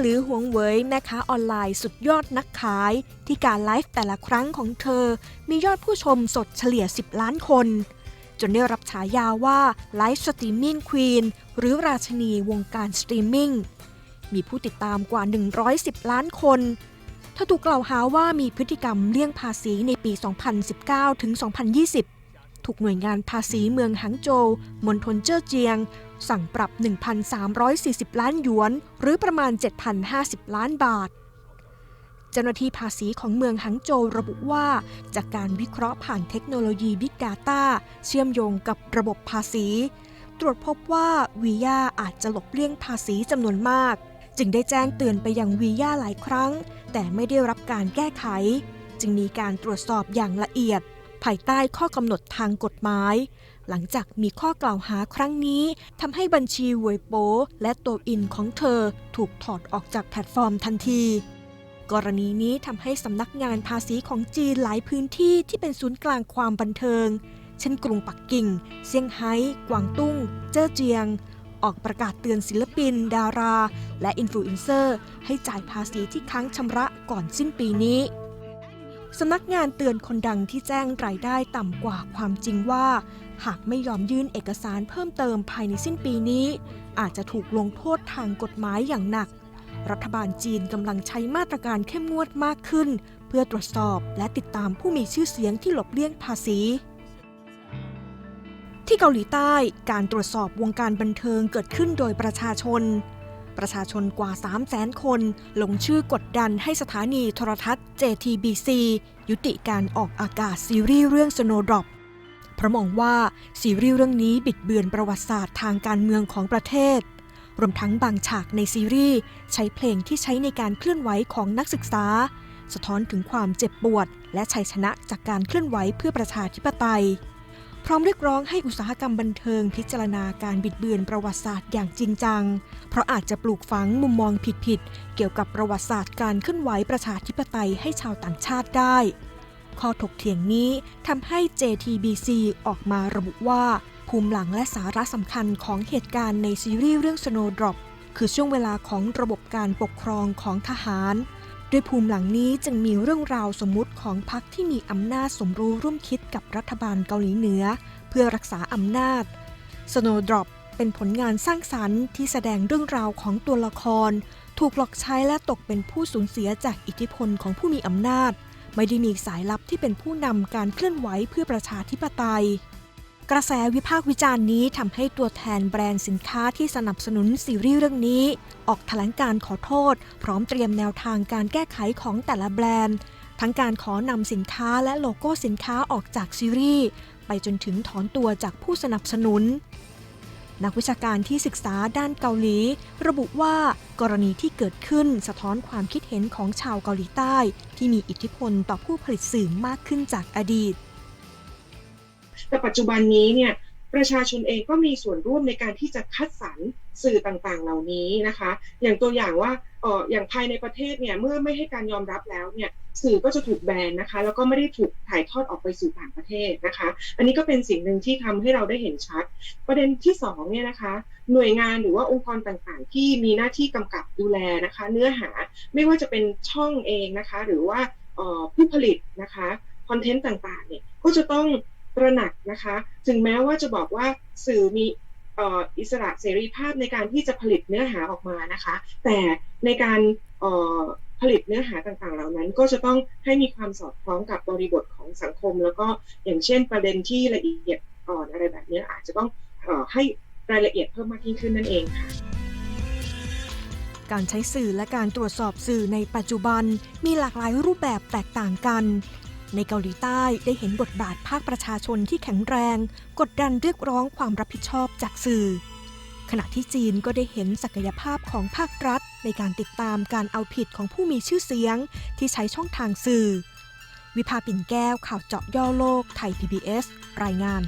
หรือหวงเหวยแม่ค้าออนไลน์สุดยอดนักขาย ที่การไลฟ์แต่ละครั้งของเธอ มียอดผู้ชมสดเฉลี่ย 10 ล้านคน จนได้รับฉายาว่าไลฟ์สตรีมมิ่งควีนหรือราชนีวงการสตรีมมิ่งมีผู้ติดตามกว่า 110 ล้านคนเธอถูกกล่าวหาว่ามีพฤติกรรมเลี่ยงภาษีในปี 2019 ถึง 2020 ถูกหน่วยงานภาษีเมืองหังโจวมณฑลเจ้อเจียง สั่งปรับ 1,340 ล้านหยวน หรือประมาณ 7,050 ล้านบาท เจ้าหน้าที่ภาษีของเมืองหังโจวระบุว่า จากการวิเคราะห์ผ่านเทคโนโลยี Big Data เชื่อมโยงกับระบบภาษี ตรวจพบว่าวียาอาจจะหลบเลี่ยงภาษีจำนวนมาก จึงได้แจ้งเตือนไปยังวียาหลายครั้ง แต่ไม่ได้รับการแก้ไข จึงมีการตรวจสอบอย่างละเอียด ภายใต้ข้อกำหนดทางกฎหมาย หลังจากมีข้อกล่าวหาครั้งนี้ทำให้บัญชีเวยโป และตัวอินของเธอถูกถอดออกจากแพลตฟอร์มทันที กรณีนี้ทำให้สำนักงานภาษีของจีนหลายพื้นที่ที่เป็นศูนย์กลางความบันเทิง เช่นกรุงปักกิ่ง เซี่ยงไฮ้ กวางตุ้ง เจ้อเจียงออกประกาศเตือนศิลปิน ดารา และอินฟลูเอนเซอร์ ให้จ่ายภาษีที่ค้างชำระก่อนสิ้นปีนี้ สำนักงานเตือนคนดังที่แจ้งรายได้ต่ำกว่าความจริงว่า หากไม่ยอมยื่นเอกสารเพิ่มเติมภายในสิ้นปีนี้ อาจจะถูกลงโทษทางกฎหมายอย่างหนัก รัฐบาลจีนกำลังใช้มาตรการเข้มงวดมากขึ้น เพื่อตรวจสอบและติดตามผู้มีชื่อเสียงที่หลบเลี่ยงภาษีที่เกาหลีใต้การตรวจสอบวงการบันเทิงเกิดขึ้นโดยประชาชน ประชาชนกว่า 3 0 0แสนคนลงชื่อกดดันให้สถานีโทรทัศน์ JTBC ยุติการออกอากาศซีรีส์เรื่อง Snowdrop เพราะมองว่าซีรีส์เรื่องนี้บิดเบือนประวัติศาสตร์ทางการเมืองของประเทศ รวมทั้งบางฉากในซีรีส์ใช้เพลงที่ใช้ในการเคลื่อนไหวของนักศึกษา สะท้อนถึงความเจ็บปวด และชัยชนะจากการเคลื่อนไหวเพื่อประชาธิปไตย พร้อมเรียกร้องให้อุตสาหกรรมบันเทิงพิจารณาการบิดเบือนประวัติศาสตร์อย่างจริงจัง เพราะอาจจะปลูกฝังมุมมองผิดๆเกี่ยวกับประวัติศาสตร์การเคลื่อนไหวประชาธิปไตยให้ชาวต่างชาติได้ ข้อถกเถียงนี้ทำให้ JTBC ออกมาระบุว่า ภูมิหลังและสาระสำคัญของเหตุการณ์ในซีรีส์เรื่อง Snowdrop คือช่วงเวลาของระบบการปกครองของทหาร ด้วยภูมิหลังนี้จึงมีเรื่องราวสมมุติของพรรคที่มีอำนาจสมรู้ร่วมคิดกับรัฐบาลเกาหลีเหนือ เพื่อรักษาอำนาจ Snowdrop เป็นผลงานสร้างสรรค์ที่แสดงเรื่องราวของตัวละคร ถูกหลอกใช้และตกเป็นผู้สูญเสียจากอิทธิพลของผู้มีอำนาจ ไม่ได้มีสายลับที่เป็นผู้นำการเคลื่อนไหวเพื่อประชาธิปไตย กระแสวิพากษ์วิจารณ์นี้ทำให้ตัวแทนแบรนด์สินค้าที่สนับสนุนซีรีส์เรื่องนี้ ออกแถลงการขอโทษ พร้อมเตรียมแนวทางการแก้ไขของแต่ละแบรนด์ ทั้งการขอนำสินค้าและโลโก้สินค้าออกจากซีรีส์ไปจนถึงถอนตัวจากผู้สนับสนุน นักวิชาการที่ศึกษาด้านเกาหลี ระบุว่ากรณีที่เกิดขึ้นสะท้อนความคิดเห็นของชาวเกาหลีใต้ ที่มีอิทธิพลต่อผู้ผลิตสื่อมากขึ้นจากอดีต แต่ปัจจุบันนี้เนี่ยประชาชนเองก็มีส่วนร่วมในการที่จะคัดสรรสื่อต่างๆ เหล่านี้นะคะ อย่างตัวอย่างว่าเอออย่างภายในประเทศเนี่ยเมื่อไม่ให้การยอมรับแล้วเนี่ยสื่อก็จะถูกแบนนะคะ แล้วก็ไม่ได้ถูกถ่ายทอดออกไปสู่ต่างประเทศนะคะ อันนี้ก็เป็นสิ่งหนึ่งที่ทำให้เราได้เห็นชัด ประเด็นที่สองเนี่ยนะคะ หน่วยงานหรือว่าองค์กรต่างๆ ที่มีหน้าที่กำกับดูแลนะคะ เนื้อหาไม่ว่าจะเป็นช่องเองนะคะ หรือว่าออผู้ผลิตนะคะคอนเทนต์ต่างๆเนี่ยก็จะต้อง ตระหนักนะคะ ถึงแม้ว่าจะบอกว่าสื่อมีอิสระเสรีภาพในการที่จะผลิตเนื้อหาออกมานะคะ แต่ในการผลิตเนื้อหาต่างๆ เหล่านั้น ก็จะต้องให้มีความสอดคล้องกับบริบทของสังคม แล้วก็อย่างเช่นประเด็นที่ละเอียดอ่อนอะไรแบบนี้อาจจะต้องอให้รายละเอียดเพิ่มมากยิ่งขึ้นนั่นเองค่ะ การใช้สื่อและการตรวจสอบสื่อในปัจจุบันมีหลากหลายรูปแบบแตกต่างกัน ในเกาหลีใต้ได้เห็นบทบาทภาคประชาชนที่แข็งแรง กดดันเรียกร้องความรับผิดชอบจากสื่อ ขณะที่จีนก็ได้เห็นศักยภาพของภาครัฐ ในการติดตามการเอาผิดของผู้มีชื่อเสียง ที่ใช้ช่องทางสื่อ วิภาปิ่นแก้วข่าวเจาะย่อโลกไทย PBS รายงาน